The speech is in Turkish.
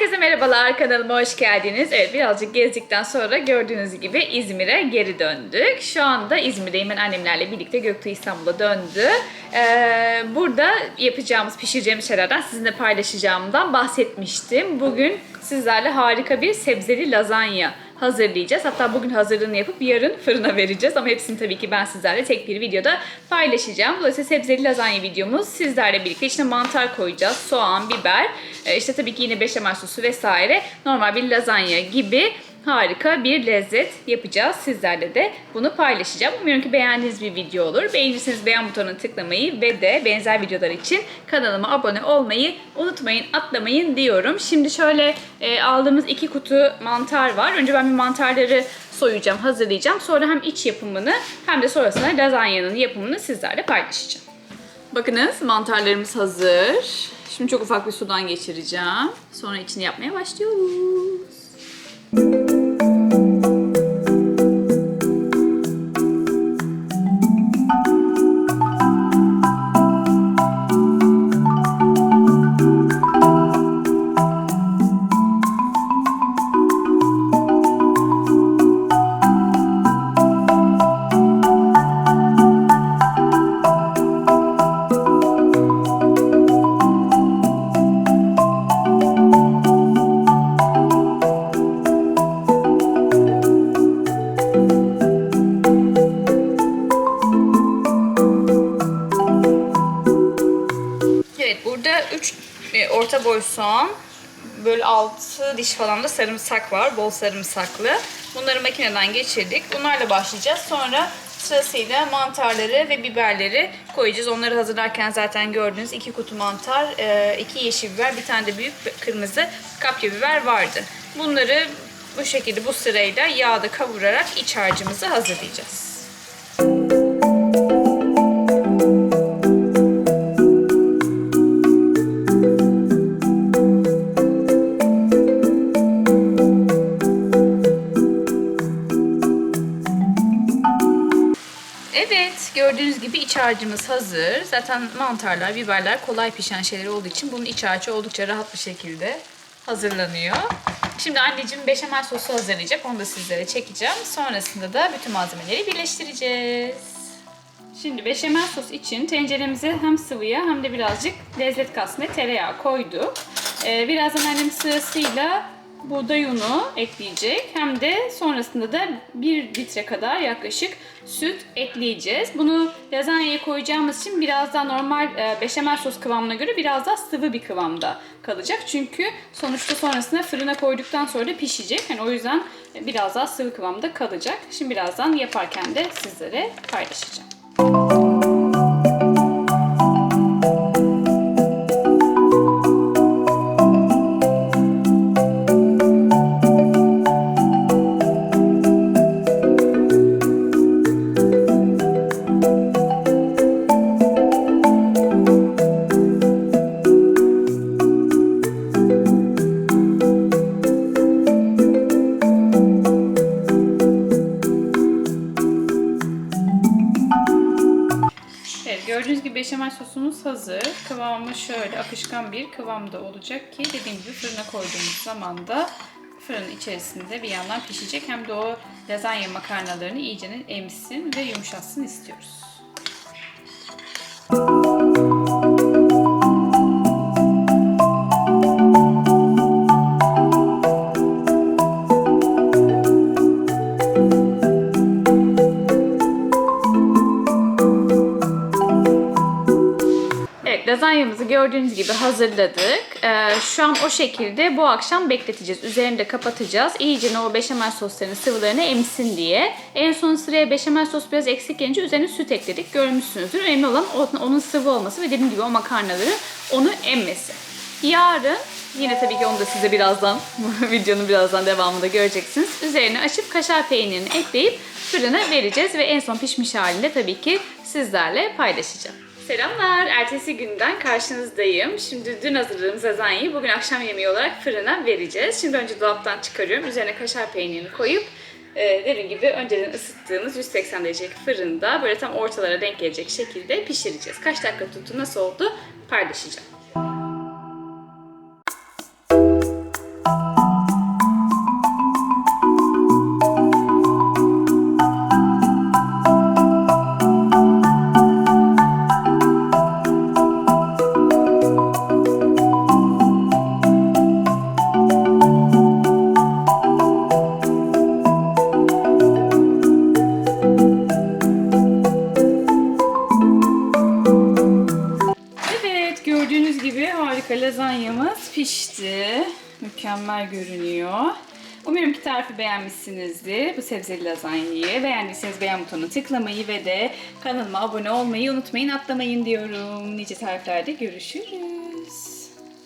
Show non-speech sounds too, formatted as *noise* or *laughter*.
Herkese merhabalar kanalıma hoş geldiniz. Evet birazcık gezdikten sonra gördüğünüz gibi İzmir'e geri döndük. Şu anda İzmir'deyim ben annemlerle birlikte Göktuğ İstanbul'a döndü. Ee, burada yapacağımız, pişireceğimiz şeylerden sizinle paylaşacağımdan bahsetmiştim. Bugün sizlerle harika bir sebzeli lazanya hazırlayacağız. Hatta bugün hazırlığını yapıp yarın fırına vereceğiz. Ama hepsini tabii ki ben sizlerle tek bir videoda paylaşacağım. Dolayısıyla sebzeli lazanya videomuz sizlerle birlikte içine mantar koyacağız. Soğan, biber, e, işte tabii ki yine beşamel sosu vesaire. Normal bir lazanya gibi harika bir lezzet yapacağız. Sizlerle de bunu paylaşacağım. Umuyorum ki beğendiğiniz bir video olur. Beğenirseniz beğen butonuna tıklamayı ve de benzer videolar için kanalıma abone olmayı unutmayın, atlamayın diyorum. Şimdi şöyle e, aldığımız iki kutu mantar var. Önce ben bir mantarları soyacağım, hazırlayacağım. Sonra hem iç yapımını hem de sonrasında lazanyanın yapımını sizlerle paylaşacağım. Bakınız mantarlarımız hazır. Şimdi çok ufak bir sudan geçireceğim. Sonra içini yapmaya başlıyoruz. 3 orta boy soğan, böyle 6 diş falan da sarımsak var. Bol sarımsaklı. Bunları makineden geçirdik. Bunlarla başlayacağız. Sonra sırasıyla mantarları ve biberleri koyacağız. Onları hazırlarken zaten gördüğünüz 2 kutu mantar, 2 yeşil biber, bir tane de büyük kırmızı kapya biber vardı. Bunları bu şekilde bu sırayla yağda kavurarak iç harcımızı hazırlayacağız. Evet, gördüğünüz gibi iç harcımız hazır. Zaten mantarlar, biberler kolay pişen şeyler olduğu için bunun iç harcı oldukça rahat bir şekilde hazırlanıyor. Şimdi anneciğim beşamel sosu hazırlayacak. Onu da sizlere çekeceğim. Sonrasında da bütün malzemeleri birleştireceğiz. Şimdi beşamel sos için tenceremize hem sıvıya hem de birazcık lezzet katsın tereyağı koyduk. Ee, birazdan annem sırasıyla buğday unu ekleyecek. Hem de sonrasında da 1 litre kadar yaklaşık süt ekleyeceğiz. Bunu lazanyaya koyacağımız için biraz daha normal e, beşamel sos kıvamına göre biraz daha sıvı bir kıvamda kalacak. Çünkü sonuçta sonrasında fırına koyduktan sonra da pişecek. Yani o yüzden biraz daha sıvı kıvamda kalacak. Şimdi birazdan yaparken de sizlere paylaşacağım. Beşamel sosumuz hazır. Kıvamı şöyle akışkan bir kıvamda olacak ki dediğim gibi fırına koyduğumuz zaman da fırın içerisinde bir yandan pişecek. Hem de o lazanya makarnalarını iyice emsin ve yumuşatsın istiyoruz. Evet lazanyamızı gördüğünüz gibi hazırladık. Ee, şu an o şekilde bu akşam bekleteceğiz. Üzerini de kapatacağız. İyice o beşamel soslarının sıvılarını emsin diye. En son sıraya beşamel sos biraz eksik gelince üzerine süt ekledik. Görmüşsünüzdür. Önemli olan onun sıvı olması ve dediğim gibi o makarnaların onu emmesi. Yarın Yine tabii ki onu da size birazdan, *laughs* videonun birazdan devamında göreceksiniz. Üzerine açıp kaşar peynirini ekleyip fırına vereceğiz ve en son pişmiş halinde tabii ki sizlerle paylaşacağım. Selamlar, ertesi günden karşınızdayım. Şimdi dün hazırladığımız lazanyayı bugün akşam yemeği olarak fırına vereceğiz. Şimdi önce dolaptan çıkarıyorum. Üzerine kaşar peynirini koyup e, dediğim gibi önceden ısıttığımız 180 derecelik fırında böyle tam ortalara denk gelecek şekilde pişireceğiz. Kaç dakika tuttu, nasıl oldu paylaşacağım. Şöyle lazanyamız pişti. Mükemmel görünüyor. Umarım ki tarifi beğenmişsinizdir bu sebzeli lazanyayı. Beğendiyseniz beğen butonuna tıklamayı ve de kanalıma abone olmayı unutmayın, atlamayın diyorum. Nice tariflerde görüşürüz.